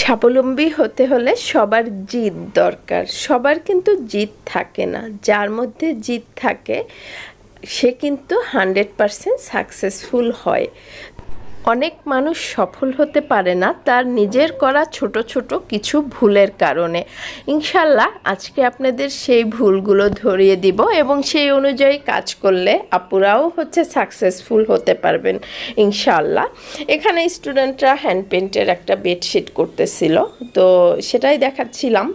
স্বাবলম্বী হতে হলে সবার জিদ দরকার। সবার কিন্তু জিদ থাকে না। যার মধ্যে জিদ থাকে, সে কিন্তু হান্ড্রেড পারসেন্ট সাকসেসফুল হয়। অনেক মানুষ সফল হতে পারে না তার নিজের করা ছোট ছোট কিছু ভুলের কারণে। ইনশাল্লাহ আজকে আপনাদের সেই ভুলগুলো ধরিয়ে দিব এবং সেই অনুযায়ী কাজ করলে আপুরাও হচ্ছে সাকসেসফুল হতে পারবেন ইনশাল্লাহ এখানে স্টুডেন্টরা হ্যান্ড পেন্টের একটা বেডশিট করতেছিল, তো সেটাই দেখাচ্ছিলাম।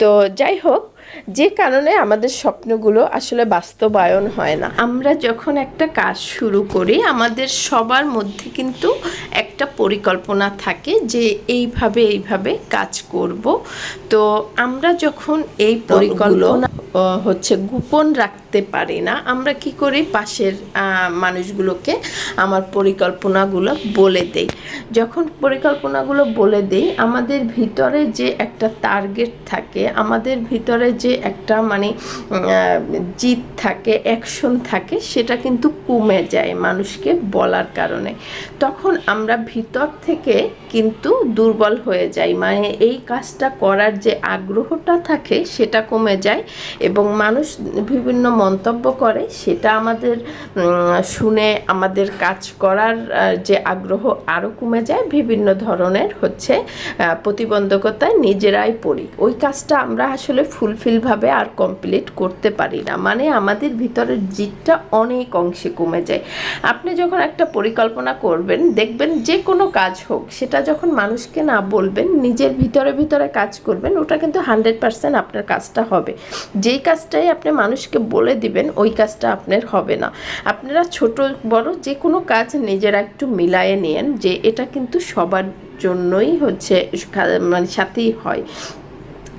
তো যাই হোক যে কারণে আমাদের স্বপ্নগুলো আসলে বাস্তবায়ন হয় না। আমরা যখন একটা কাজ শুরু করি আমাদের সবার মধ্যে কিন্তু একটা পরিকল্পনা থাকে যে এইভাবে এইভাবে কাজ করব। তো আমরা যখন এই পরিকল্পনা হচ্ছে গোপন রাখতে পারি না। আমরা কি করি? পাশের মানুষগুলোকে আমার পরিকল্পনাগুলো বলে দেই। যখন পরিকল্পনাগুলো বলে দেই, আমাদের ভিতরে যে একটা টার্গেট থাকে, আমাদের ভিতরে যে একটা মানে জিদ থাকে অ্যাকশন থাকে, সেটা কিন্তু কমে যায় মানুষকে বলার কারণে। তখন আমরা ভিতর থেকে কিন্তু দুর্বল হয়ে যাই। মানে এই কাজটা করার যে আগ্রহটা থাকে, সেটা কমে যায়। এবং মানুষ বিভিন্ন মন্তব্য করে, সেটা আমাদের শুনে আমাদের কাজ করার যে আগ্রহ আরও কমে যায়। বিভিন্ন ধরনের হচ্ছে প্রতিবন্ধকতায় নিজেরাই পড়ি। ওই কাজটা আমরা আসলে ফুলফিলভাবে আর কমপ্লিট করতে পারি না। মানে আমাদের ভিতরের জিতটা অনেক অংশে কমে যায়। আপনি যখন একটা পরিকল্পনা করবেন, দেখবেন যে কোনো কাজ হোক, সেটা যখন মানুষকে না বলবেন, নিজের ভিতরে ভিতরে কাজ করবেন, ওটা কিন্তু হান্ড্রেড পার্সেন্ট আপনার কাজটা হবে। যেই কাজটাই আপনি মানুষকে বলে দিবেন, ওই কাজটা আপনার হবে না। আপনারা ছোট, বড় যে কোনো কাজ নিজেরা একটু মিলায়ে নেন যে এটা কিন্তু সবার জন্যই হচ্ছে মানে সাথেই হয়।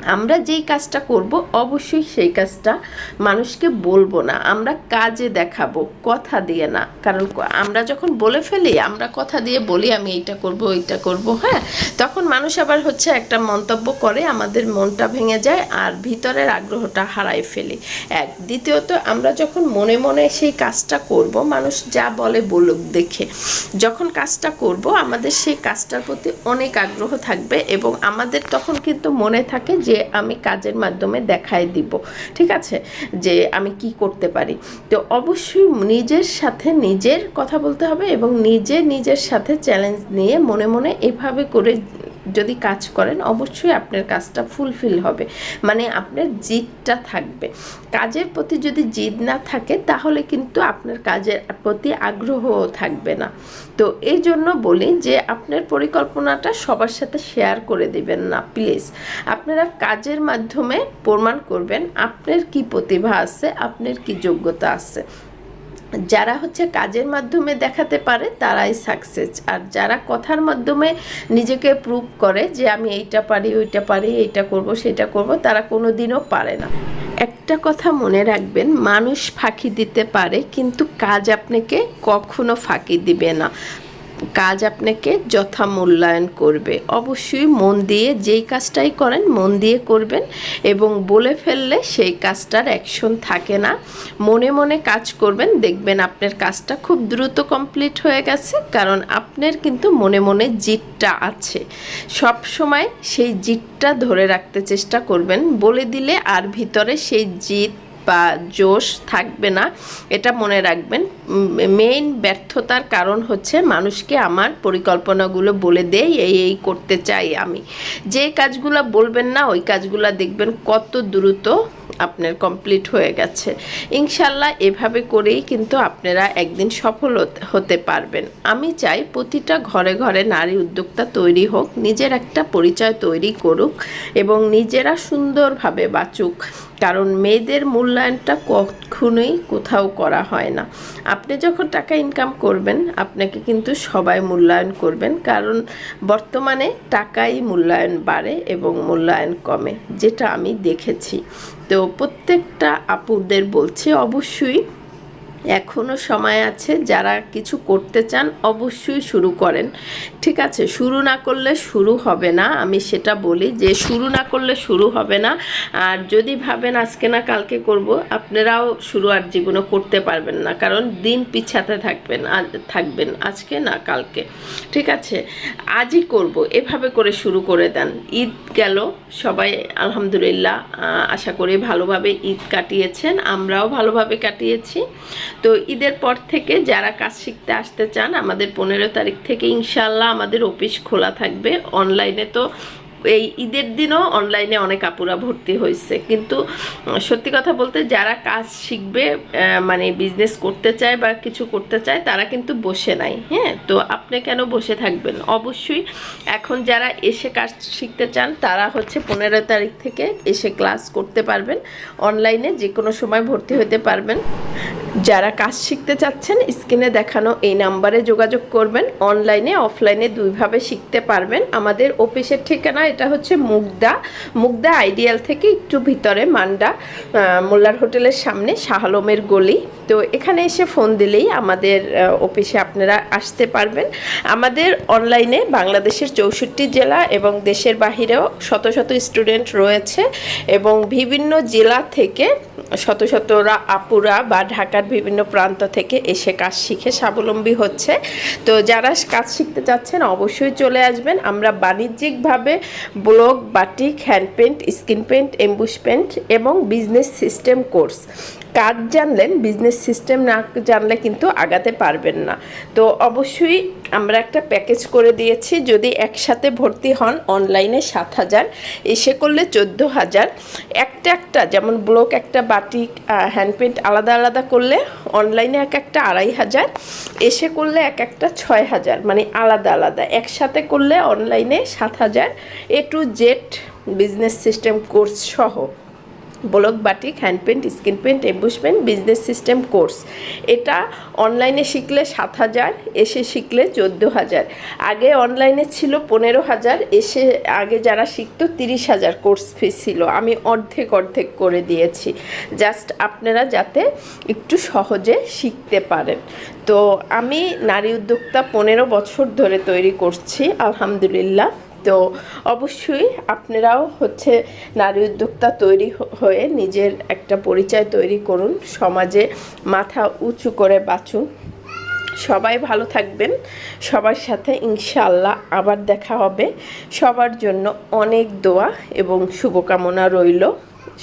আমরা যেই কাজটা করব, অবশ্যই সেই কাজটা মানুষকে বলব না। আমরা কাজে দেখাবো, কথা দিয়ে না। কারণ আমরা যখন বলে ফেলি, আমরা কথা দিয়ে বলি, আমি এইটা করব, ওইটা করব হ্যাঁ? তখন মানুষ আবার হচ্ছে একটা মন্তব্য করে, আমাদের মনটা ভেঙে যায় আর ভিতরের আগ্রহটা হারাই ফেলি। এক, দ্বিতীয়ত, আমরা যখন মনে মনে সেই কাজটা করব, মানুষ যা বলে বলুক দেখে। যখন কাজটা করব, আমাদের সেই কাজটার প্রতি অনেক আগ্রহ থাকবে এবং আমাদের তখন কিন্তু মনে থাকে যে আমি কাজের মাধ্যমে দেখাই দিব, ঠিক আছে? যে আমি কি করতে পারি। তো অবশ্যই নিজের সাথে নিজের কথা বলতে হবে এবং নিজে নিজের সাথে চ্যালেঞ্জ নিয়ে মনে মনে এভাবে করে যদি কাজ করেন, অবশ্যই আপনার কাজটা ফুলফিল হবে। মানে আপনার জিদটা থাকবে। কাজের প্রতি যদি জিদ না থাকে, তাহলে কিন্তু আপনার কাজের প্রতি আগ্রহও থাকবে না। তো এই জন্য বলি যে, আপনার পরিকল্পনাটা সবার সাথে শেয়ার করে দিবেন না প্লিজ আপনারা কাজের মাধ্যমে প্রমাণ করবেন আপনার কি প্রতিভা আছে, আপনার কি যোগ্যতা আছে। যারা হচ্ছে কাজের মাধ্যমে দেখাতে পারে, তারাই সাকসেস আর যারা কথার মাধ্যমে নিজেকে প্রুভ করে যে আমি এইটা পারি, ওইটা পারি, এইটা করব, সেটা করব, তারা কোনো দিনও পারে না। একটা কথা মনে রাখবেন, মানুষ ফাঁকি দিতে পারে, কিন্তু কাজ আপনাকে কখনো ফাঁকি দিবে না। কাজ আপনাকে যথা মূল্যায়ন করবে। অবশ্যই মন দিয়ে যেই কাজটাই করেন, মন দিয়ে করবেন এবং বলে ফেললে সেই কাজটার অ্যাকশন থাকে না। মনে মনে কাজ করবেন, দেখবেন আপনার কাজটা খুব দ্রুত কমপ্লিট হয়ে গেছে, কারণ আপনার কিন্তু মনে মনে জিতটা আছে। সব সময় সেই জিতটা ধরে রাখতে চেষ্টা করবেন। বলে দিলে আর ভিতরে সেই জিত বা জোশ থাকবে না, এটা মনে রাখবেন। মেইন ব্যর্থতার কারণ হচ্ছে মানুষকে আমার পরিকল্পনাগুলো বলে দেই, এই এই করতে চাই আমি। যে কাজগুলো বলবেন না, ওই কাজগুলো দেখবেন কত দ্রুত আপনার কমপ্লিট হয়ে গেছে। ইনশাল্লাহ এভাবে করেই কিন্তু আপনারা একদিন সফল হতে- হতে পারবেন। আমি চাই প্রতিটা ঘরে ঘরে নারী উদ্যোক্তা তৈরি হোক, নিজের একটা পরিচয় তৈরি করুক এবং নিজেরা সুন্দরভাবে বাঁচুক। কারণ মেয়েদের মূল্যায়নটা কখনোই কোথাও করা হয় না। আপনি যখন টাকা ইনকাম করবেন, আপনাকে কিন্তু সবাই মূল্যায়ন করবেন, কারণ বর্তমানে টাকাই মূল্যায়ন বাড়ে এবং মূল্যায়ন কমে, যেটা আমি দেখেছি। তো প্রত্যেকটা আপুদের বলছি, অবশ্যই এখনও সময় আছে, যারা কিছু করতে চান অবশ্যই শুরু করেন। ঠিক আছে, শুরু না করলে শুরু হবে না, আমি সেটা বলি যে শুরু না করলে শুরু হবে না। আর যদি ভাবেন আজকে না কালকে করব, আপনারাও শুরু আর জীবনে করতে পারবেন না, কারণ দিন পিছাতে থাকবেন থাকবেন, আজকে না কালকে। ঠিক আছে, আজই করব, এভাবে করে শুরু করে দেন। ঈদ গেল, সবাই আলহামদুলিল্লাহ আশা করি ভালোভাবে ঈদ কাটিয়েছেন, আমরাও ভালোভাবে কাটিয়েছি। তো ঈদের পর থেকে যারা কাজ শিখতে আসতে চান, আমাদের পনেরো তারিখ থেকে ইনশাল্লাহ আমাদের অফিস খোলা থাকবে। অনলাইনে তো এই ঈদের দিনও অনলাইনে অনেক আপুরা ভর্তি হয়েছে। কিন্তু সত্যি কথা বলতে যারা কাজ শিখবে মানে বিজনেস করতে চায় বা কিছু করতে চায়, তারা কিন্তু বসে নাই হ্যাঁ? তো আপনি কেন বসে থাকবেন? অবশ্যই এখন যারা এসে কাজ শিখতে চান, তারা হচ্ছে পনেরো তারিখ থেকে এসে ক্লাস করতে পারবেন। অনলাইনে যে কোনো সময় ভর্তি হতে পারবেন। যারা কাজ শিখতে চাচ্ছেন, স্ক্রিনে দেখানো এই নাম্বারে যোগাযোগ করবেন। অনলাইনে, অফলাইনে দুইভাবে শিখতে পারবেন। আমাদের অফিসের ঠিকানা এটা হচ্ছে মুগদা। মুগদা আইডিয়াল থেকে একটু ভিতরে, মান্ডা মোল্লার হোটেলের সামনে, শাহ আলমের গলি। তো এখানে এসে ফোন দিলেই আমাদের অফিসে আপনারা আসতে পারবেন। আমাদের অনলাইনে বাংলাদেশের চৌষট্টি জেলা এবং দেশের বাহিরেও শত শত স্টুডেন্ট রয়েছে এবং বিভিন্ন জেলা থেকে শত শতরা আপুরা বা ঢাকার বিভিন্ন প্রান্ত থেকে এসে কাজ শিখে স্বাবলম্বী হচ্ছে। তো যারা কাজ শিখতে চাচ্ছেন অবশ্যই চলে আসবেন। আমরা বাণিজ্যিকভাবে block, batik, hand paint skin paint emboss paint এবং বিজনেস সিস্টেম কোর্স। কাজ জানলেন বিজনেস সিস্টেম না জানলে কিন্তু আগাতে পারবেন না। তো অবশ্যই আমরা একটা প্যাকেজ করে দিয়েছি, যদি একসাথে ভর্তি হন অনলাইনে সাত হাজার, এসে করলে চোদ্দ হাজার। একটা একটা, যেমন ব্লক একটা বাটিক হ্যান্ডপেন্ট আলাদা আলাদা করলে অনলাইনে এক একটা আড়াই হাজার, এসে করলে এক একটা ছয় হাজার মানে আলাদা আলাদা। একসাথে করলে অনলাইনে সাত হাজার, A to Z business system course সহ। Block batik hand paint skin paint emboss paint business system, course. এটা অনলাইনে শিখলে সাত হাজার, এসে শিখলে চোদ্দ হাজার। আগে অনলাইনে ছিল পনেরো হাজার, এসে আগে যারা শিখতো তিরিশ হাজার কোর্স ফি ছিল। আমি অর্ধেক অর্ধেক করে দিয়েছি। জাস্ট আপনারা যাতে একটু সহজে শিখতে পারেন। তো আমি নারী উদ্যোক্তা পনেরো বছর ধরে তৈরি করছি, আলহামদুলিল্লাহ। তো অবশ্যই আপনারাও হচ্ছে নারী উদ্যোক্তা তৈরি হয়ে নিজের একটা পরিচয় তৈরি করুন, সমাজে মাথা উঁচু করে বাঁচুন। সবাই ভালো থাকবেন, সবার সাথে ইনশাআল্লাহ আবার দেখা হবে। সবার জন্য অনেক দোয়া এবং শুভকামনা রইল।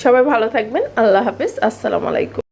সবাই ভালো থাকবেন, আল্লাহ হাফেজ, আসসালামু আলাইকুম।